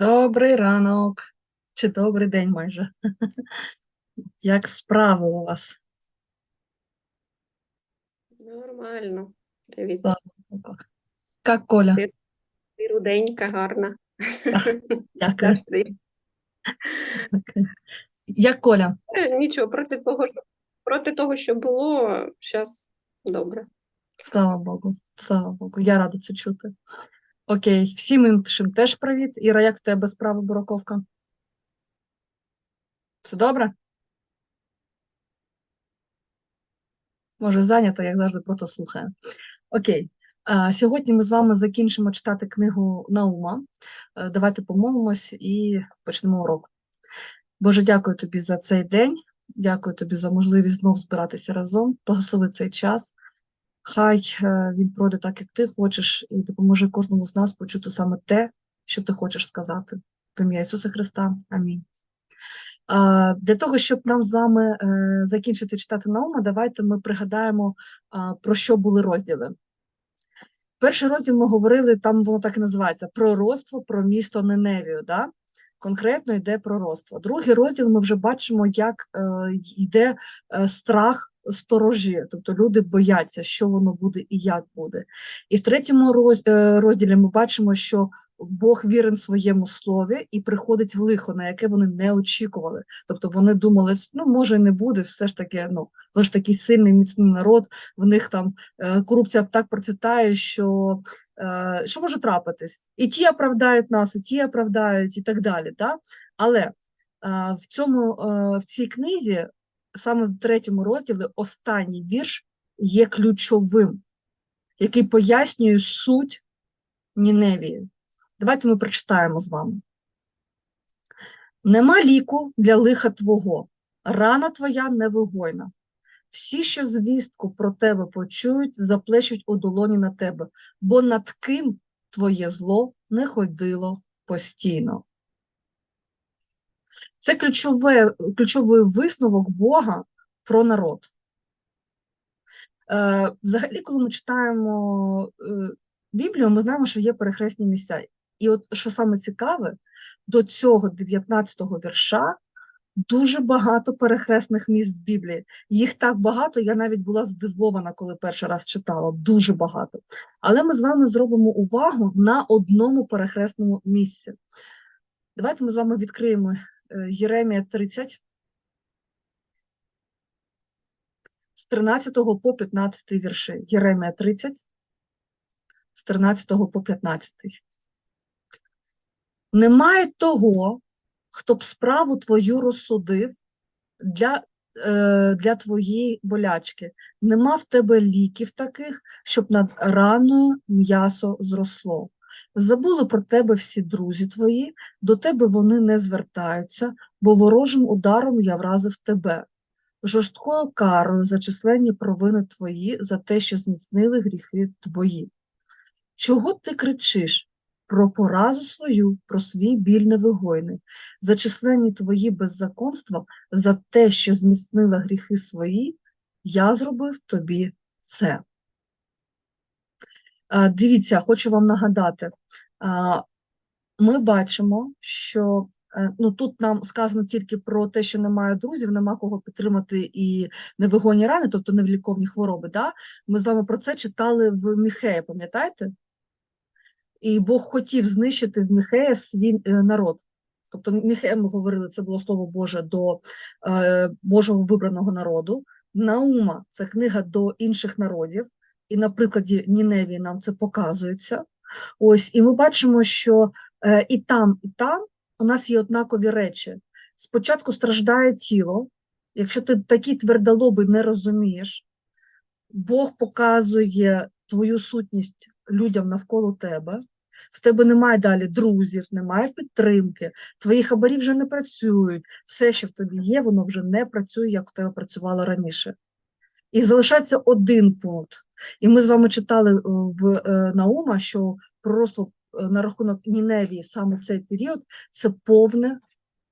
Добрий ранок, чи добрий день майже. Як справи у вас? Нормально. Як Коля? Ти- Ти руденька, гарна. Дякую. Як Коля? Е, Нічого, проти того, що проти того, що було, зараз добре. Слава Богу, слава Богу, я рада це чути. Окей, всім іншим теж привіт. Іра, як в тебе справа Бураковка? Все добре? Може, зайнята, як завжди, просто слухаю. Окей. Сьогодні ми з вами закінчимо читати книгу Наума. Е, Давайте помолимось і почнемо урок. Боже, дякую тобі за цей день. Дякую тобі за можливість знов збиратися разом. Благослови цей час. Хай е, він пройде так, як ти хочеш, і допоможе кожному з нас почути саме те, що ти хочеш сказати. В ім'я Ісуса Христа. Амінь. Для того, щоб нам з вами е, закінчити читати Наума, давайте ми пригадаємо, про що були розділи. Перший розділ ми говорили, там воно так і називається пророцтво про місто Неневію. Да? Конкретно йде пророцтво. Другий розділ ми вже бачимо, як е, йде страх сторожі, тобто люди бояться, що воно буде і як буде. І в третьому е, розділі ми бачимо, що Бог вірен своєму слові і приходить лихо, на яке вони не очікували. Тобто вони думали, ну може не буде, все ж таки, ну ви ж такий сильний, міцний народ, в них там е, корупція так процвітає, що, е, що може трапитись? І ті оправдають нас, і ті оправдають, і так далі. Да? Але в цьому в цій книзі, саме в третьому розділі, останній вірш є ключовим, який пояснює суть Ніневії. Давайте ми прочитаємо з вами. Нема ліку для лиха твого, рана твоя невигойна. Всі, що звістку про тебе почують, заплещуть у долоні на тебе, бо над ким твоє зло не ходило постійно. Це ключове, ключовий висновок Бога про народ. Е, взагалі, коли ми читаємо е, Біблію, ми знаємо, що є перехресні місця. І от що саме цікаве, до цього 19-го вірша дуже багато перехресних місць в Біблії. Їх так багато, я навіть була здивована, коли перший раз читала. Дуже багато. Але ми з вами зробимо увагу на одному перехресному місці. Давайте ми з вами відкриємо Єремія 30. З 13 по 15 вірші. Єремія 30, з 13 по 15. Немає того, хто б справу твою розсудив для, е, для твоєї болячки. Нема в тебе ліків таких, щоб над раною м'ясо зросло. Забули про тебе всі друзі твої, до тебе вони не звертаються, бо ворожим ударом я вразив тебе. Жорсткою карою за численні провини твої за те, що зміцнили гріхи твої. Чого ти кричиш? Про поразу свою, про свій біль невигойний, за численні твої беззаконства, за те, що зміцнила гріхи свої, я зробив тобі це. Дивіться, хочу вам нагадати, ми бачимо, що е, ну, тут нам сказано тільки про те, що немає друзів, нема кого підтримати і невигонні рани, тобто невліковні хвороби. Да? Ми з вами про це читали в Міхея, пам'ятаєте? І Бог хотів знищити в Міхея свій е, народ. Тобто Міхея, ми говорили, це було слово Боже до е, Божого вибраного народу. Наума це книга до інших народів, і на прикладі Ніневії нам це показується. Ось, і ми бачимо, що е, і там, і там у нас є однакові речі. Спочатку страждає тіло, якщо ти такий твердолобий не розумієш, Бог показує твою сутність людям навколо тебе. В тебе немає далі друзів, немає підтримки, твої хабарі вже не працюють, все, що в тобі є, воно вже не працює, як в тебе працювало раніше. І залишається один пункт. І ми з вами читали е, в е, Наума, що просто е, на рахунок Ніневії саме цей період це повне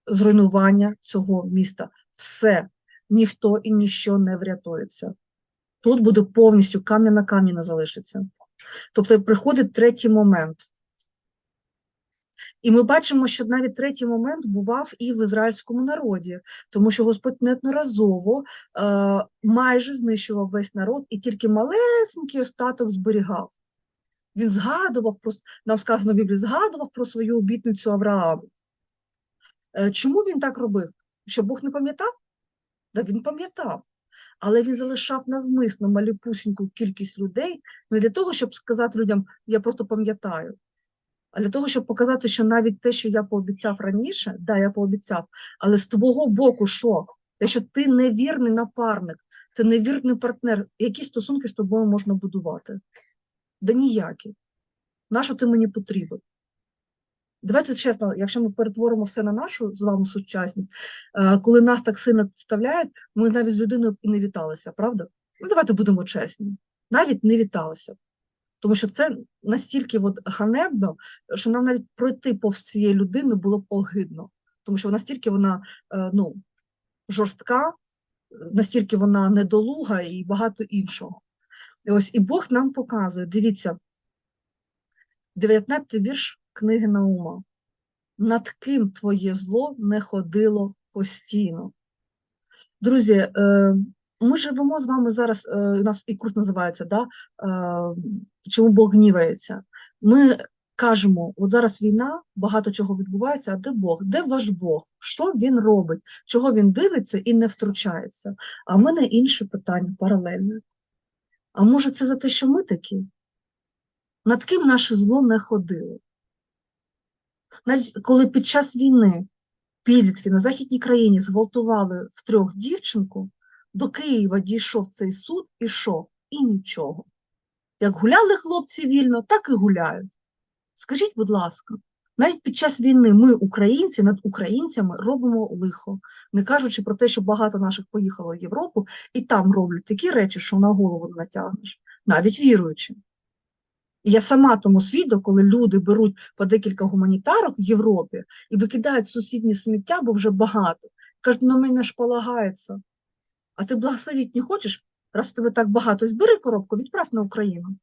зруйнування цього міста. Все, ніхто і ніщо не врятується. Тут буде повністю камінь на камінь залишиться. Тобто приходить третій момент. І ми бачимо, що навіть третій момент бував і в ізраїльському народі, тому що Господь неодноразово е, майже знищував весь народ і тільки малесенький остаток зберігав. Він згадував про нам сказано в Біблії, згадував про свою обітницю Аврааму. Е, Чому він так робив? Що Бог не пам'ятав? Да він пам'ятав. Але він залишав навмисно малюпусіньку кількість людей не для того, щоб сказати людям, я просто пам'ятаю, для того, щоб показати, що навіть те, що я пообіцяв раніше, да, я пообіцяв, але з твого боку, що? Якщо ти невірний напарник, ти невірний партнер, які стосунки з тобою можна будувати? Да ніякі. Нащо ти мені потрібен? Давайте чесно, якщо ми перетворимо все на нашу з вами сучасність, е, коли нас так сильно підставляють, ми навіть з людиною і не віталися, правда? Ну, давайте будемо чесні. Навіть не віталися. Тому що це настільки от ганебно, що нам навіть пройти повз цієї людини було б огидно. Тому що настільки вона е, ну, жорстка, е, настільки вона недолуга і багато іншого. І ось і Бог нам показує, дивіться, 19 вірш книги Наума. Над ким твоє зло не ходило постійно. Друзі, е, ми живемо з вами зараз, е, у нас і курс називається, да? е, чому Бог гнівається. Ми кажемо, от зараз війна, багато чого відбувається, а де Бог? Де ваш Бог? Що він робить? Чого він дивиться і не втручається? А в мене інше питання паралельне. А може, це за те, що ми такі? Над ким наше зло не ходило? Навіть коли під час війни підлітки на західній країні зґвалтували втрьох дівчинку, до Києва дійшов цей суд і що? І нічого. Як гуляли хлопці вільно, так і гуляють. Скажіть, будь ласка, навіть під час війни ми, українці, над українцями робимо лихо, не кажучи про те, що багато наших поїхало в Європу і там роблять такі речі, що на голову не натягнеш, навіть віруючи. Я сама тому свідок, коли люди беруть по декілька гуманітарок в Європі і викидають в сусідні сміття, бо вже багато. Кажуть, на мене ж полагається. А ти благословіть не хочеш? Раз тебе так багато, збери коробку, відправ на Україну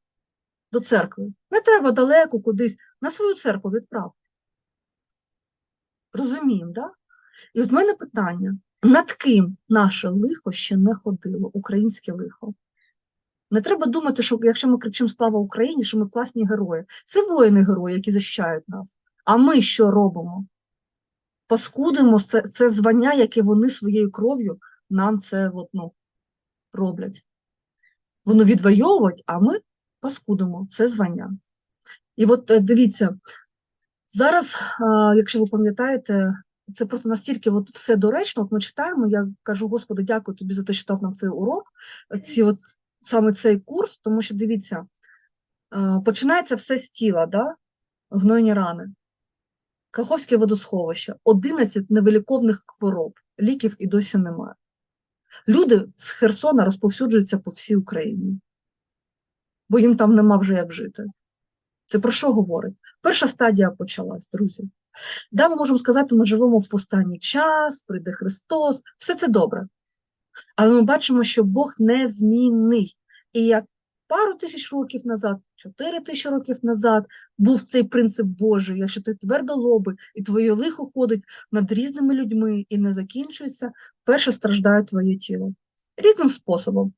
до церкви. Не треба далеко кудись, на свою церкву відправ. Розуміємо, да? І в мене питання: над ким наше лихо ще не ходило, українське лихо? Не треба думати, що якщо ми кричимо Слава Україні, що ми класні герої. Це воїни-герої, які захищають нас. А ми що робимо? Паскудимо це, це звання, яке вони своєю кров'ю нам це от, ну, роблять. Воно відвоюють, а ми паскудимо це звання. І от е, дивіться, зараз, якщо ви пам'ятаєте, це просто настільки от все доречно, от ми читаємо, я кажу, Господи, дякую тобі за те, що дав нам цей урок, ці от, саме цей курс, тому що дивіться, починається все з тіла, да? гнойні рани. Каховське водосховище, 11 невиліковних хвороб, ліків і досі немає. Люди з Херсона розповсюджуються по всій Україні, бо їм там нема вже як жити. Це про що говорить? Перша стадія почалась, друзі. Да, ми можемо сказати, ми живемо в останній час, прийде Христос, все це добре. Але ми бачимо, що Бог незмінний. І як пару тисяч років назад, чотири тисячі років назад був цей принцип Божий, якщо ти твердолобий і твоє лихо ходить над різними людьми і не закінчується, перше страждає твоє тіло. Різним способом.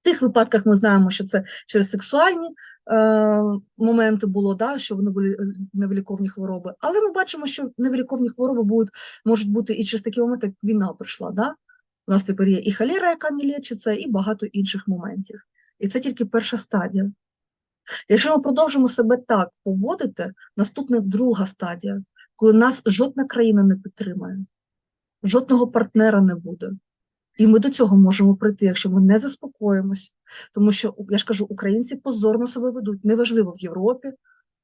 В тих випадках ми знаємо, що це через сексуальні е, моменти було, да, що вони були е, невиліковні хвороби. Але ми бачимо, що невиліковні хвороби будуть, можуть бути і через такі моменти, як війна прийшла. Да? У нас тепер є і холера, яка не лічиться, і багато інших моментів. І це тільки перша стадія. Якщо ми продовжимо себе так поводити, наступна друга стадія, коли нас жодна країна не підтримає, жодного партнера не буде. І ми до цього можемо прийти, якщо ми не заспокоїмось. Тому що, я ж кажу, українці позорно себе ведуть. Неважливо в Європі,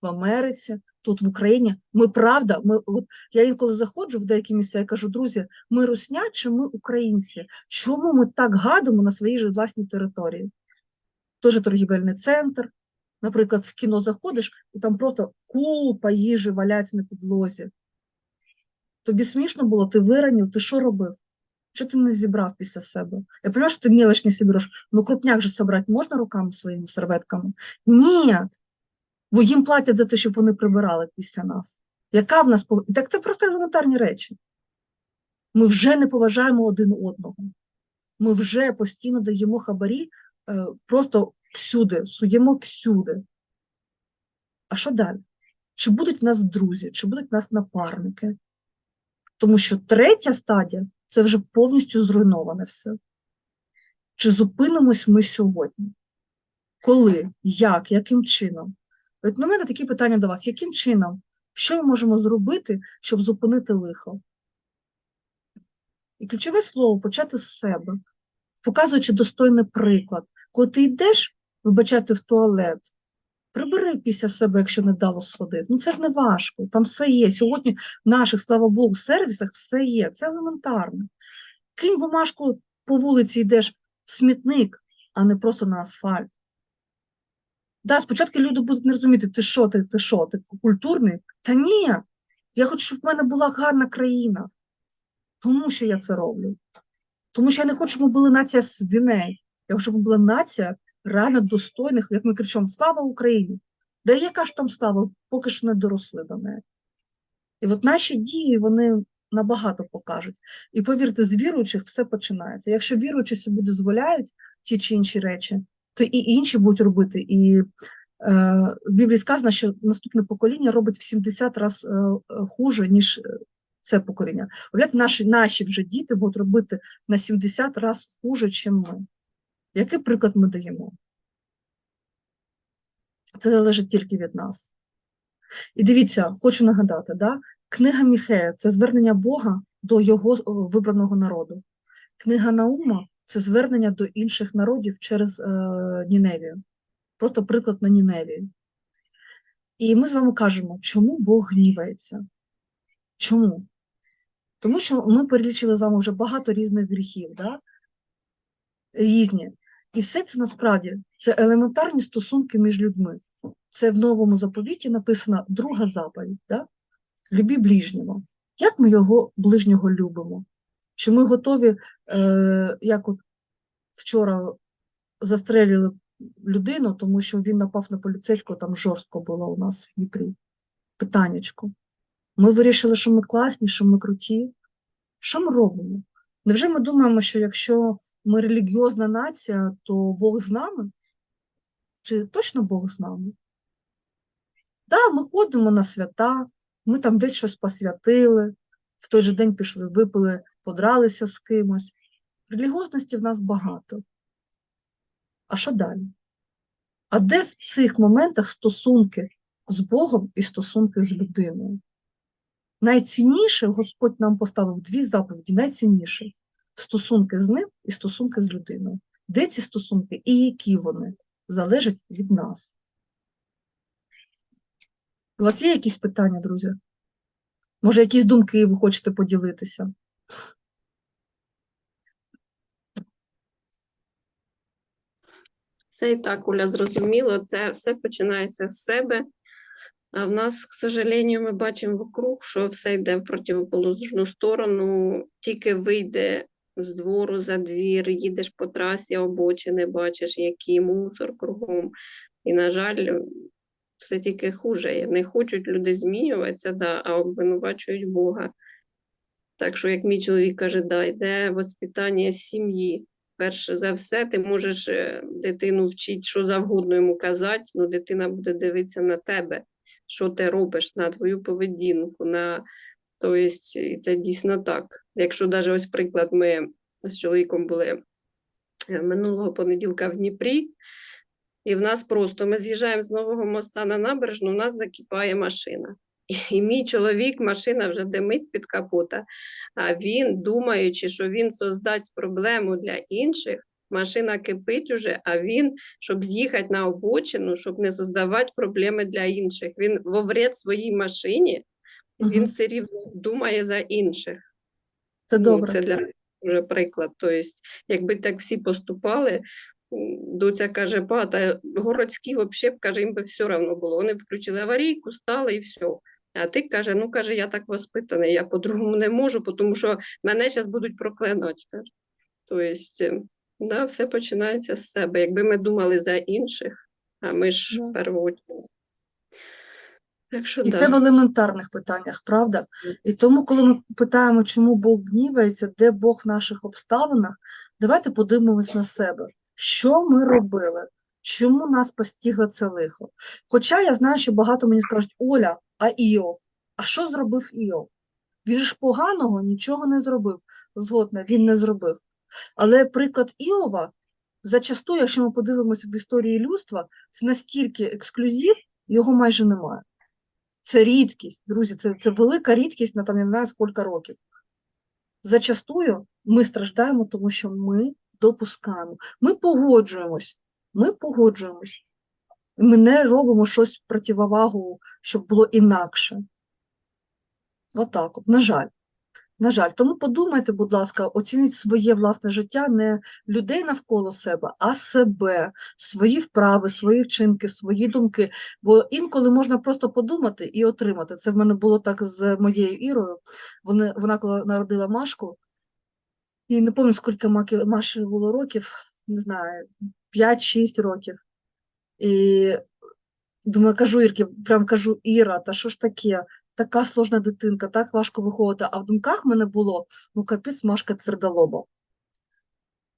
в Америці, тут в Україні. Ми правда, ми, от, я інколи заходжу в деякі місця і кажу, друзі, ми русня чи ми українці? Чому ми так гадимо на своїй же власній території? Теж торгівельний центр. Наприклад, в кіно заходиш, і там просто купа їжі валяється на підлозі. Тобі смішно було, ти виранів, ти що робив? Що ти не зібрав після себе? Я розумію, що ти мелочь не собереш, ну крупняк же собрати можна руками своїми серветками? Ні, бо їм платять за те, щоб вони прибирали після нас. Яка в нас Так це просто елементарні речі. Ми вже не поважаємо один одного. Ми вже постійно даємо хабарі просто всюди, суємо всюди. А що далі? Чи будуть в нас друзі, чи будуть в нас напарники? Тому що третя стадія це вже повністю зруйноване все. Чи зупинимось ми сьогодні? Коли, як, яким чином? От на мене такі питання до вас: яким чином? Що ми можемо зробити, щоб зупинити лихо? І ключове слово почати з себе, показуючи достойний приклад. Коли ти йдеш, вибачати в туалет, прибери після себе, якщо не вдало сходити. Ну це ж не важко, там все є. Сьогодні в наших, слава Богу, сервісах все є. Це елементарно. Кинь бумажку по вулиці, йдеш в смітник, а не просто на асфальт. Да, спочатку люди будуть не розуміти, ти що, ти, ти що, ти культурний? Та ні, я хочу, щоб в мене була гарна країна. Тому що я це роблю. Тому що я не хочу, щоб ми були нація свиней. Я хочу, щоб була нація реально достойних, як ми кричимо, слава Україні! Да яка ж там слава, поки що не доросли до неї. І от наші дії, вони набагато покажуть. І повірте, з віруючих все починається. Якщо віруючі собі дозволяють ті чи інші речі, то і інші будуть робити. І е, в Біблії сказано, що наступне покоління робить в 70 разів е, хуже, ніж е, це покоління. Уявляєте, наші, наші вже діти будуть робити на 70 разів хуже, ніж ми. Який приклад ми даємо? Це залежить тільки від нас. І дивіться, хочу нагадати, да? книга Міхея це звернення Бога до його вибраного народу. Книга Наума це звернення до інших народів через е, Ніневію. Просто приклад на Ніневію. І ми з вами кажемо, чому Бог гнівається? Чому? Тому що ми перелічили з вами вже багато різних гріхів, да? різні. І все це насправді це елементарні стосунки між людьми. Це в новому заповіті написана друга заповідь. Да? Любі ближнього. Як ми його ближнього любимо? Що ми готові, е, як от вчора застрелили людину, тому що він напав на поліцейського, там жорстко було у нас в Дніпрі. Питаннячко. Ми вирішили, що ми класні, що ми круті. Що ми робимо? Невже ми думаємо, що якщо ми релігіозна нація, то Бог з нами? Чи точно Бог з нами? Так, да, ми ходимо на свята, ми там десь щось посвятили, в той же день пішли, випили, подралися з кимось. Релігіозності в нас багато. А що далі? А де в цих моментах стосунки з Богом і стосунки з людиною? Найцінніше Господь нам поставив дві заповіді, найцінніше стосунки з ним і стосунки з людиною. Де ці стосунки і які вони залежать від нас? У вас є якісь питання, друзі? Може, якісь думки ви хочете поділитися? Це і так, Оля, зрозуміло, це все починається з себе. А в нас, к сожалению, ми бачимо вокруг, що все йде в противоположну сторону, тільки вийде з двору за двір, їдеш по трасі, обочини, бачиш, який мусор кругом. І, на жаль, все тільки хуже. Не хочуть люди змінюватися, да, а обвинувачують Бога. Так що, як мій чоловік каже, да, йде воспитання сім'ї. Перше за все, ти можеш е, дитину вчити, що завгодно йому казати, але дитина буде дивитися на тебе, що ти робиш, на твою поведінку. на... Тобто, це дійсно так. Якщо навіть ось приклад, ми з чоловіком були е, минулого понеділка в Дніпрі, і в нас просто ми з'їжджаємо з нового моста на набережну, у нас закипає машина. І мій чоловік, машина вже димить з-під капота, а він, думаючи, що він создасть проблему для інших, машина кипить уже, а він, щоб з'їхати на обочину, щоб не создавати проблеми для інших. Він во своїй машині, Мгм. він все рівно думає за інших. Це Ну, добре. Це для вже приклад. Тобто, якби так всі поступали, м, Дуця каже, па, та городські взагалі, каже, їм би все одно було. Вони включили аварійку, стали і все. А ти каже, ну каже, я так воспитаний, я по-другому не можу, тому що мене зараз будуть проклинати. Тобто, да, все починається з себе. Якби ми думали за інших, а ми ж Да. в першу чергу. Так що І да. це в елементарних питаннях, правда? І тому, коли ми питаємо, чому Бог гнівається, де Бог в наших обставинах, давайте подивимось на себе, що ми робили, чому нас постигло це лихо. Хоча я знаю, що багато мені скажуть, Оля, а Іов? А що зробив Іов? Він ж поганого нічого не зробив. Згодна, він не зробив. Але приклад Іова, зачасту, якщо ми подивимося в історії людства, це настільки ексклюзив, його майже немає. Це рідкість, друзі, це, це велика рідкість на там, я не знаю, скільки років. Зачастую ми страждаємо, тому що ми допускаємо. Ми погоджуємось. Ми погоджуємось. Ми не робимо щось противовагу, щоб було інакше. Отак от, на жаль. На жаль, тому подумайте, будь ласка, оцініть своє власне життя не людей навколо себе, а себе, свої вправи, свої вчинки, свої думки. Бо інколи можна просто подумати і отримати. Це в мене було так з моєю Ірою. Вони, вона коли народила Машку, і не пам'ятаю, скільки Маші було років, не знаю, 5-6 років. І думаю, кажу Ірки, прям кажу, Іра, та що ж таке? Така сложна дитинка, так важко виходити. А в думках мене було, ну капець, Машка твердолоба.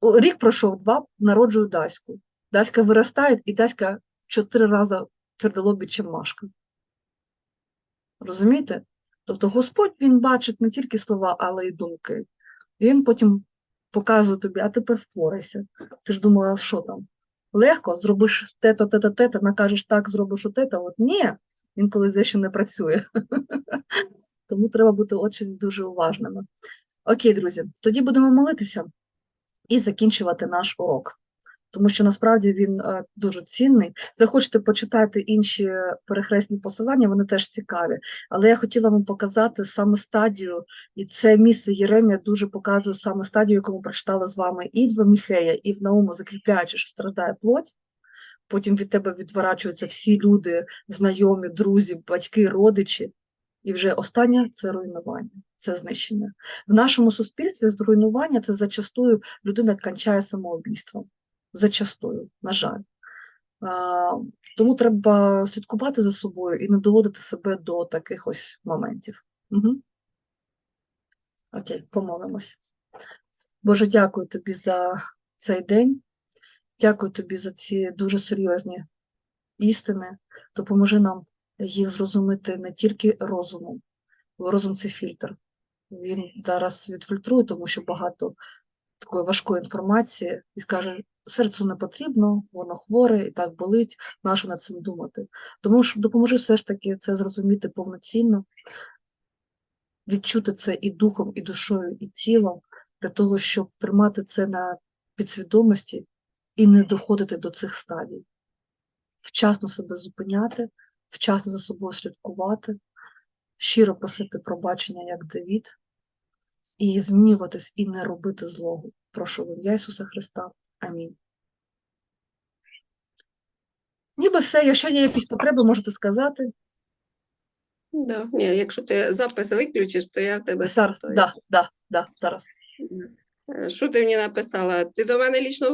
Рік пройшов, два, народжую Даську. Даська виростає, і Даська чотири рази твердолобі, чим Машка. Розумієте? Тобто Господь він бачить не тільки слова, але й думки. Він потім показує тобі, а тепер впорайся. Ти ж думала, що там? Легко, зробиш те-то, те-то, те-то, накажеш так, зробиш те-то. От ні, інколи дещо не працює. Тому треба бути очень дуже уважними. Окей, друзі, тоді будемо молитися і закінчувати наш урок. Тому що насправді він е, дуже цінний. Захочете почитати інші перехресні посилання, вони теж цікаві. Але я хотіла вам показати саме стадію, і це місце Єремія дуже показує саме стадію, яку ми прочитали з вами і в Міхея, і в Науму, закріпляючи, що страждає плоть. Потім від тебе відворачуються всі люди, знайомі, друзі, батьки, родичі. І вже останнє це руйнування, це знищення. В нашому суспільстві зруйнування це зачастую людина кончає самоубійством. Зачастую, на жаль. А, тому треба слідкувати за собою і не доводити себе до таких ось моментів. Угу. Окей, помолимось. Боже, дякую тобі за цей день. Дякую тобі за ці дуже серйозні істини. Допоможи нам їх зрозуміти не тільки розумом, бо розум це фільтр. Він зараз відфільтрує, тому що багато такої важкої інформації і скаже, серцю не потрібно, воно хворе і так болить, нащо над цим думати. Тому що допоможи все ж таки це зрозуміти повноцінно, відчути це і духом, і душою, і тілом, для того, щоб тримати це на підсвідомості і не доходити до цих стадій. Вчасно себе зупиняти, вчасно за собою слідкувати, щиро просити пробачення, як Давід, і змінюватись і не робити злого. Прошу в ім'я Ісуса Христа. Амінь. Ніби все, якщо є якісь потреби, можете сказати. Да. Ні, якщо ти запис виключиш, то я в тебе Зараз, да, да, да, зараз. Е, Що ти мені написала? Ти до мене лічно